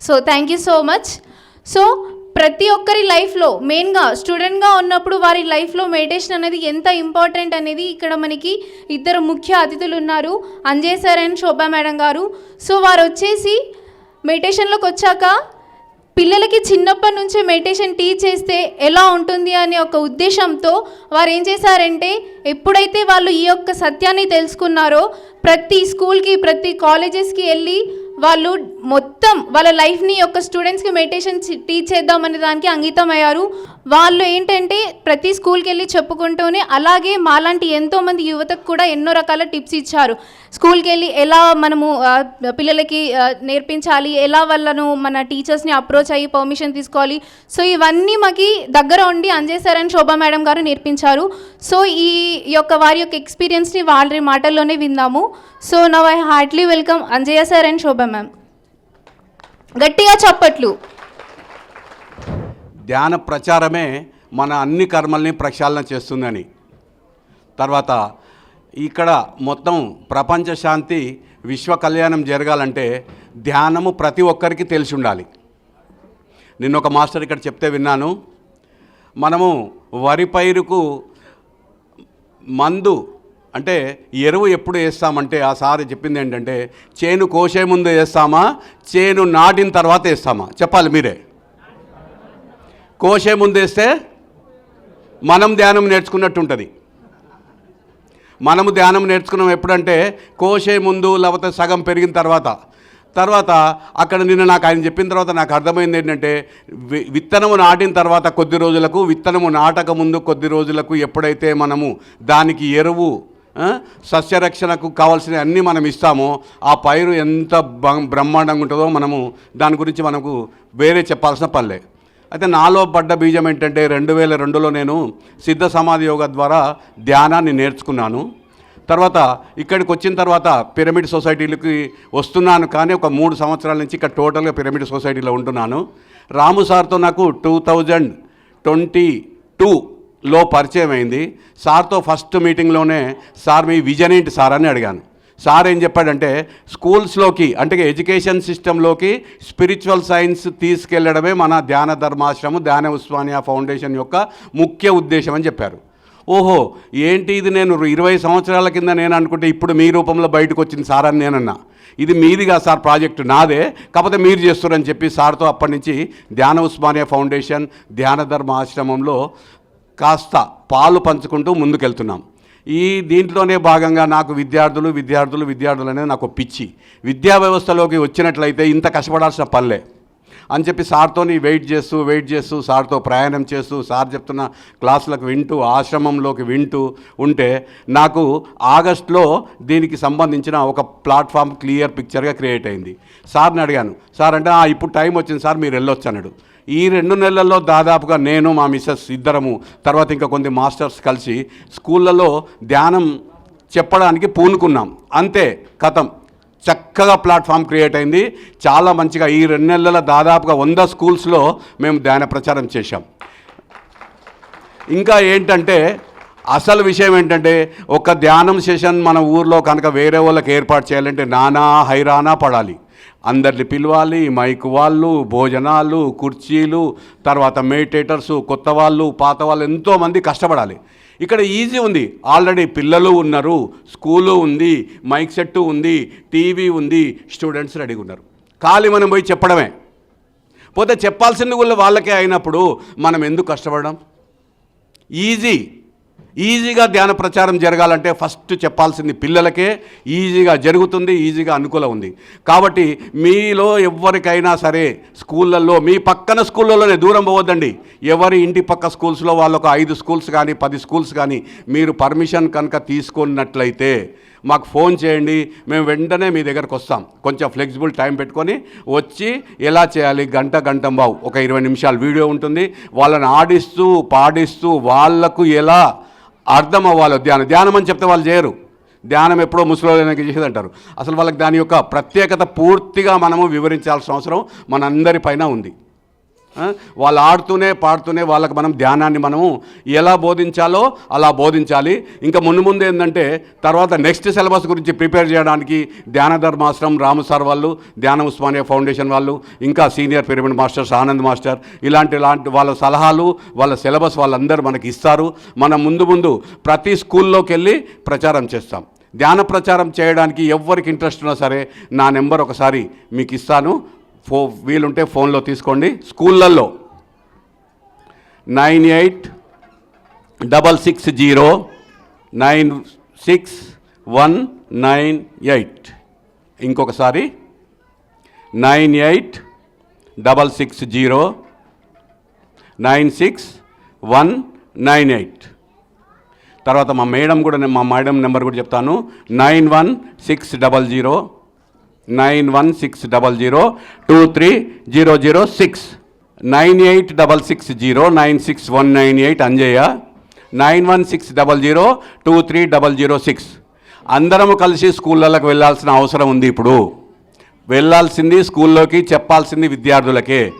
So thank you so much so ప్రతి ఒక్కరి లైఫ్లో మెయిన్గా స్టూడెంట్గా ఉన్నప్పుడు వారి లైఫ్లో మెడిటేషన్ అనేది ఎంత ఇంపార్టెంట్ అనేది ఇక్కడ మనకి ఇద్దరు ముఖ్య అతిథులు ఉన్నారు. Anjay sir and Shobha madam గారు. సో వారు వచ్చేసి మెడిటేషన్లోకి వచ్చాక పిల్లలకి చిన్నప్పటి నుంచే మెడిటేషన్ టీచ్ చేస్తే ఎలా ఉంటుంది అనే ఒక ఉద్దేశంతో వారు ఏం చేశారంటే ఎప్పుడైతే వాళ్ళు ఈ యొక్క సత్యాన్ని తెలుసుకున్నారో ప్రతి స్కూల్కి ప్రతి కాలేజెస్కి వెళ్ళి వాళ్ళు మొత్తం వాళ్ళ లైఫ్ని యొక్క స్టూడెంట్స్కి మెడిటేషన్ టీచ్ చేద్దామనే దానికి అంకితం అయ్యారు వాళ్ళు ఏంటంటే ప్రతి స్కూల్కి వెళ్ళి చెప్పుకుంటూనే అలాగే మాలాంటి ఎంతోమంది యువతకు కూడా ఎన్నో రకాల టిప్స్ ఇచ్చారు. స్కూల్కి వెళ్ళి ఎలా మనము పిల్లలకి నేర్పించాలి ఎలా వాళ్ళను మన టీచర్స్ని అప్రోచ్ అయ్యి పర్మిషన్ తీసుకోవాలి. సో ఇవన్నీ మాకు దగ్గర ఉండి అంజయ్ సార్ శోభా మేడం గారు నేర్పించారు. సో ఈ యొక్క వారి యొక్క ఎక్స్పీరియన్స్ని వాళ్ళ మాటల్లోనే విందాము. So now I heartily welcome Anjaiah sir and Shobha ma'am గట్టిగా చప్పట్లు. ధ్యాన ప్రచారమే మన అన్ని కర్మల్ని ప్రక్షాళన చేస్తుందని. తర్వాత ఇక్కడ మొత్తం ప్రపంచ శాంతి విశ్వ కళ్యాణం జరగాలంటే ధ్యానము ప్రతి ఒక్కరికి తెలిసి ఉండాలి. నిన్న ఒక మాస్టర్ ఇక్కడ చెప్తే విన్నాను. మనము వరి పైరుకు మందు అంటే ఎరువు ఎప్పుడు వేస్తామంటే ఆ సార్ చెప్పింది ఏంటంటే చేను కోసే ముందు వేస్తామా చేను నాటిన తర్వాత వేస్తామా? చెప్పాలి మీరే. కోసే ముందు వేస్తే మనం ధ్యానం నేర్చుకున్నట్టు ఉంటుంది. మనము ధ్యానం నేర్చుకున్నాం ఎప్పుడంటే కోసే ముందు లేకపోతే సగం పెరిగిన తర్వాత. తర్వాత అక్కడ నిన్న నాకు ఆయన చెప్పిన తర్వాత నాకు అర్థమైంది ఏంటంటే వి- విత్తనము నాటిన తర్వాత కొద్ది రోజులకు విత్తనము నాటక ముందు కొద్ది రోజులకు ఎప్పుడైతే మనము దానికి ఎరువు సస్యరక్షణకు కావాల్సిన అన్నీ మనం ఇస్తామో ఆ పైరు ఎంత బ్రహ్మాండంగా ఉంటుందో మనము దాని గురించి మనకు వేరే చెప్పాల్సిన పల్లె అయితే నాలో పడ్డ బీజం ఏంటంటే రెండు వేల రెండులో నేను సిద్ధ సమాధి యోగ ద్వారా ధ్యానాన్ని నేర్చుకున్నాను. తర్వాత ఇక్కడికి వచ్చిన తర్వాత పిరమిడ్ సొసైటీలకి వస్తున్నాను కానీ ఒక మూడు సంవత్సరాల నుంచి ఇక్కడ టోటల్గా పిరమిడ్ సొసైటీలో ఉంటున్నాను. రాము సార్తో నాకు టూ థౌజండ్ ట్వంటీ టూ లో పరిచయం అయింది. సార్తో ఫస్ట్ మీటింగ్లోనే సార్ మీ విజన్ ఏంటి సార్ అని అడిగాను. సార్ ఏం చెప్పాడంటే స్కూల్స్లోకి అంటే ఎడ్యుకేషన్ సిస్టంలోకి స్పిరిచువల్ సైన్స్ తీసుకెళ్ళడమే మన ధ్యాన ధర్మాశ్రమం ధ్యాన ఉస్మానియా ఫౌండేషన్ యొక్క ముఖ్య ఉద్దేశం అని చెప్పారు. ఓహో ఏంటి ఇది నేను ఇరవై సంవత్సరాల కింద నేను అనుకుంటే ఇప్పుడు మీ రూపంలో బయటకు వచ్చింది సార్ అని నేనన్నా. ఇది మీదిగా సార్ ప్రాజెక్టు నాదే కాకపోతే మీరు చేస్తారని చెప్పి సార్తో అప్పటి నుంచి ధ్యాన ఉస్మానియా ఫౌండేషన్ ధ్యాన ధర్మ ఆశ్రమంలో కాస్త పాలు పంచుకుంటూ ముందుకెళ్తున్నాం. ఈ దీంట్లోనే భాగంగా నాకు విద్యార్థులు విద్యార్థులు విద్యార్థులు అనేది నాకు పిచ్చి. విద్యా వ్యవస్థలోకి వచ్చినట్లయితే ఇంత కష్టపడాల్సిన పల్లె అని చెప్పి సార్తోని వెయిట్ చేస్తూ వెయిట్ చేస్తూ సార్తో ప్రయాణం చేస్తూ సార్ చెప్తున్న క్లాసులకు వింటూ ఆశ్రమంలోకి వింటూ ఉంటే నాకు ఆగస్ట్లో దీనికి సంబంధించిన ఒక ప్లాట్ఫామ్ క్లియర్ పిక్చర్గా క్రియేట్ అయింది. సార్ని అడిగాను సార్ అంటే "ఆ, ఇప్పుడు టైం వచ్చింది సార్ మీరు వెళ్ళొచ్చు అన్నాడు ఈ రెండు నెలల్లో దాదాపుగా నేను మా మిస్సెస్ ఇద్దరము తర్వాత ఇంకా కొన్ని మాస్టర్స్ కలిసి స్కూళ్ళలో ధ్యానం చెప్పడానికి పూనుకున్నాం. అంతే కథం. చక్కగా ప్లాట్ఫామ్ క్రియేట్ అయింది. చాలా మంచిగా ఈ రెండు నెలల దాదాపుగా వంద స్కూల్స్లో మేము ధ్యాన ప్రచారం చేశాం. ఇంకా ఏంటంటే అసలు విషయం ఏంటంటే ఒక ధ్యానం సెషన్ మన ఊర్లో కనుక వేరే వాళ్ళకి ఏర్పాటు చేయాలంటే నానా హైరానా పడాలి. అందరిని పిలవాలి మైక్ వాళ్ళు భోజనాలు కుర్చీలు తర్వాత మెడిటేటర్స్ కొత్త వాళ్ళు పాత వాళ్ళు ఎంతోమంది కష్టపడాలి. ఇక్కడ ఈజీ ఉంది. ఆల్రెడీ పిల్లలు ఉన్నారు స్కూలు ఉంది మైక్ సెట్టు ఉంది టీవీ ఉంది స్టూడెంట్స్ రెడీగా ఉన్నారు. ఖాళీ మనం పోయి చెప్పడమే. పోతే చెప్పాల్సింది కూడా వాళ్ళకే అయినప్పుడు మనం ఎందుకు కష్టపడడం? ఈజీ ఈజీగా ధ్యాన ప్రచారం జరగాలంటే ఫస్ట్ చెప్పాల్సింది పిల్లలకే ఈజీగా జరుగుతుంది ఈజీగా అనుకూలం ఉంది. కాబట్టి మీలో ఎవరికైనా సరే స్కూళ్ళల్లో మీ పక్కన స్కూళ్ళలోనే దూరం పోవద్దండి. ఎవరి ఇంటి పక్క స్కూల్స్లో వాళ్ళొక ఐదు స్కూల్స్ కానీ పది స్కూల్స్ కానీ మీరు పర్మిషన్ కనుక తీసుకున్నట్లయితే మాకు ఫోన్ చేయండి మేము వెంటనే మీ దగ్గరకు వస్తాం. కొంచెం ఫ్లెక్సిబుల్ టైం పెట్టుకొని వచ్చి ఎలా చేయాలి? గంట గంట బావు ఒక ఇరవై నిమిషాలు వీడియో ఉంటుంది. వాళ్ళని ఆడిస్తూ పాడిస్తూ వాళ్ళకు ఎలా అర్థం అవ్వాలి ధ్యానం ధ్యానం అని చెప్తే వాళ్ళు చేయరు. ధ్యానం ఎప్పుడో ముసలికి చేసేది అంటారు అసలు వాళ్ళకి దాని యొక్క ప్రత్యేకత పూర్తిగా మనము వివరించాల్సిన అవసరం మనందరిపైన ఉంది. వాళ్ళు ఆడుతూనే పాడుతూనే వాళ్ళకి మనం ధ్యానాన్ని మనము ఎలా బోధించాలో అలా బోధించాలి. ఇంకా ముందు ముందు ఏంటంటే తర్వాత నెక్స్ట్ సిలబస్ గురించి ప్రిపేర్ చేయడానికి ధ్యాన ధర్మాశ్రం రాము సార్ వాళ్ళు ధ్యాన ఉస్మానియా ఫౌండేషన్ వాళ్ళు ఇంకా senior pyramid masters Anand master ఇలాంటి ఇలాంటి వాళ్ళ సలహాలు వాళ్ళ సిలబస్ వాళ్ళందరూ మనకి ఇస్తారు. మనం ముందు ముందు ప్రతి స్కూల్లోకి వెళ్ళి ప్రచారం చేస్తాం. ధ్యాన ప్రచారం చేయడానికి ఎవరికి ఇంట్రెస్ట్ ఉన్నా సరే నా నెంబర్ ఒకసారి మీకు ఇస్తాను. ఫో వీలుంటే ఫోన్లో తీసుకోండి. స్కూళ్ళల్లో nine eight double six zero nine six one nine eight. ఇంకొకసారి nine eight double six zero nine six one nine eight. తర్వాత మా మేడం కూడా మా మేడం నెంబర్ కూడా చెప్తాను. Nine one six double zero nine one six double zero two three zero zero six. Nine eight double six zero nine six one nine eight Anjaiah. Nine one six double zero two three double zero six. అందరము కలిసి స్కూళ్ళకు వెళ్ళాల్సిన అవసరం ఉంది ఇప్పుడు. వెళ్ళాల్సింది స్కూల్లోకి చెప్పాల్సింది విద్యార్థులకే.